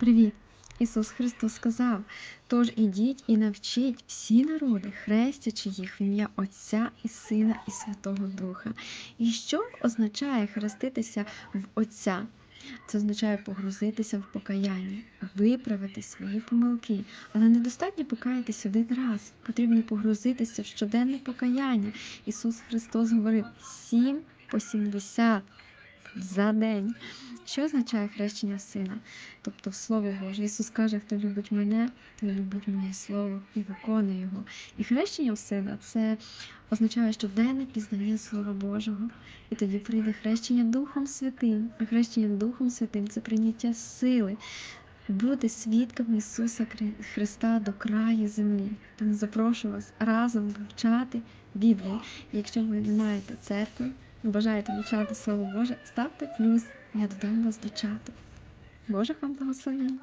Привіт! Ісус Христос сказав: Тож ідіть і навчіть всі народи, хрестячи їх в ім'я Отця і Сина, і Святого Духа. І що означає хреститися в Отця? Це означає погрузитися в покаяння, виправити свої помилки. Але недостатньо покаятися один раз. Потрібно погрузитися в щоденне покаяння. Ісус Христос говорив сім по сімдесят за день. Що означає хрещення сина? Тобто в Слові Боже. Ісус каже, хто любить мене, той любить моє Слово і виконує його. І хрещення сина це означає щоденне пізнання Слова Божого. І тоді прийде хрещення Духом Святим. А хрещення Духом Святим це прийняття сили. Бути свідками Ісуса Христа до краю землі. Тому запрошую вас разом вивчати Біблію. Якщо ви не маєте церкви, бажаєте вивчати Слово Боже, ставте плюс, я додам вас до чату. Боже вам благословення!